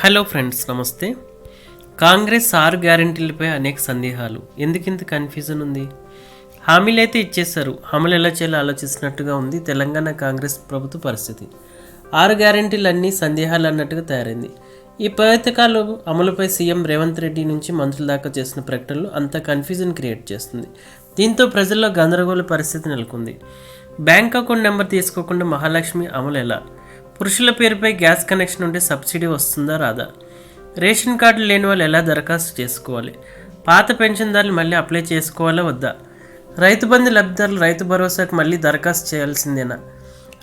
Hello friends నమస్తే. కాంగ్రెస్ ఆరు గ్యారంటీలపై అనేక సందేహాలు. ఎందుకింత కన్ఫ్యూజన్ ఉంది? హామీలు అయితే ఇచ్చేశారు. అమలు ఎలా చేయాలో ఆలోచిస్తున్నట్టుగా ఉంది తెలంగాణ కాంగ్రెస్ ప్రభుత్వ పరిస్థితి. ఆరు గ్యారంటీలు అన్నీ సందేహాలు అన్నట్టుగా తయారైంది. ఈ పథకాలు అమలుపై సీఎం రేవంత్ రెడ్డి నుంచి మంత్రుల దాకా చేసిన ప్రకటనలు అంత కన్ఫ్యూజన్ క్రియేట్ చేస్తుంది. దీంతో ప్రజల్లో గందరగోళ పరిస్థితి నెలకొంది. బ్యాంక్ అకౌంట్ నెంబర్ తీసుకోకుండా మహాలక్ష్మి అమలు ఎలా? పురుషుల పేరుపై గ్యాస్ కనెక్షన్ ఉంటే సబ్సిడీ వస్తుందా రాదా? రేషన్ కార్డు లేని వాళ్ళు ఎలా దరఖాస్తు చేసుకోవాలి? పాత పెన్షన్దారులు మళ్ళీ అప్లై చేసుకోవాలా వద్దా? రైతు బంధు లబ్ధిదారులు రైతు భరోసాకు మళ్ళీ దరఖాస్తు చేయాల్సిందేనా?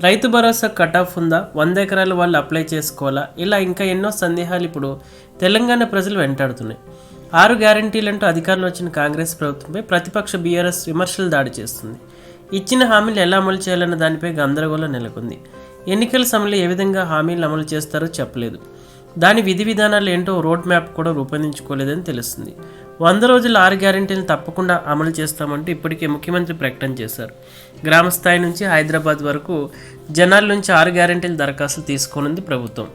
రైతు భరోసా కట్ ఆఫ్ ఉందా? వంద ఎకరాల వాళ్ళు అప్లై చేసుకోవాలా? ఇలా ఇంకా ఎన్నో సందేహాలు ఇప్పుడు తెలంగాణ ప్రజలు వెంటాడుతున్నాయి. ఆరు గ్యారంటీలంటూ అధికారంలో వచ్చిన కాంగ్రెస్ ప్రభుత్వంపై ప్రతిపక్ష బీఆర్ఎస్ విమర్శలు దాడి చేస్తుంది. ఇచ్చిన హామీలు ఎలా అమలు చేయాలన్న దానిపై గందరగోళం నెలకొంది. ఎన్నికల సమయంలో ఏ విధంగా హామీలు అమలు చేస్తారో చెప్పలేదు. దాని విధి విధానాలు ఏంటో రోడ్ మ్యాప్ కూడా రూపొందించుకోలేదని తెలుస్తుంది. వంద రోజుల ఆరు గ్యారెంటీలను తప్పకుండా అమలు చేస్తామంటూ ఇప్పటికే ముఖ్యమంత్రి ప్రకటన చేశారు. గ్రామ స్థాయి నుంచి హైదరాబాద్ వరకు జనాల నుంచి ఆరు గ్యారెంటీల దరఖాస్తులు తీసుకోనుంది ప్రభుత్వం.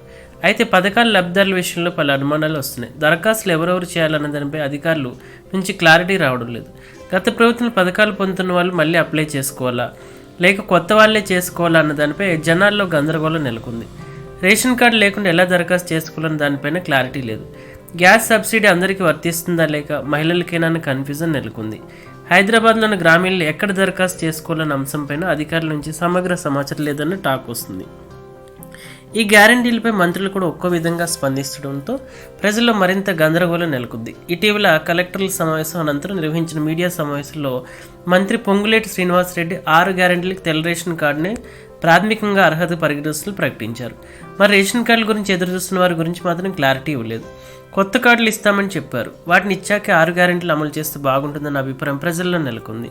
అయితే పథకాల లబ్ధిదారుల విషయంలో పలు అనుమానాలు వస్తున్నాయి. దరఖాస్తులు ఎవరెవరు చేయాలన్న దానిపై అధికారులు నుంచి క్లారిటీ రావడం లేదు. గత ప్రభుత్వం పథకాలు పొందుతున్న వాళ్ళు మళ్ళీ అప్లై చేసుకోవాలా? లేక కొత్త వాళ్ళే చేసుకోవాలన్న దానిపై జనాల్లో గందరగోళం నెలకొంది. రేషన్ కార్డు లేకుండా ఎలా దరఖాస్తు చేసుకోవాలన్న దానిపైన క్లారిటీ లేదు. గ్యాస్ సబ్సిడీ అందరికీ వర్తిస్తుందా లేక మహిళలకేనా కన్ఫ్యూజన్ నెలకొంది. హైదరాబాద్లోని గ్రామీణులు ఎక్కడ దరఖాస్తు చేసుకోవాలన్న అంశంపైన అధికారుల నుంచి సమగ్ర సమాచారం లేదన్న టాక్ వస్తుంది. ఈ గ్యారంటీలపై మంత్రులు కూడా ఒక్కో విధంగా స్పందిస్తుండటంతో ప్రజల్లో మరింత గందరగోళం నెలకొంది. ఇటీవల కలెక్టర్ల సమావేశం అనంతరం నిర్వహించిన మీడియా సమావేశంలో మంత్రి పొంగులేటి శ్రీనివాసరెడ్డి ఆరు గ్యారంటీలకు తెల్ల రేషన్ కార్డునే ప్రాథమికంగా అర్హత పరిగణిస్తులు ప్రకటించారు. మరి రేషన్ కార్డుల గురించి ఎదురుచూస్తున్న వారి గురించి మాత్రం క్లారిటీ ఇవ్వలేదు. కొత్త కార్డులు ఇస్తామని చెప్పారు. వాటిని ఇచ్చాకే ఆరు గ్యారెంటీలు అమలు చేస్తే బాగుంటుందన్న అభిప్రాయం ప్రజల్లో నెలకొంది.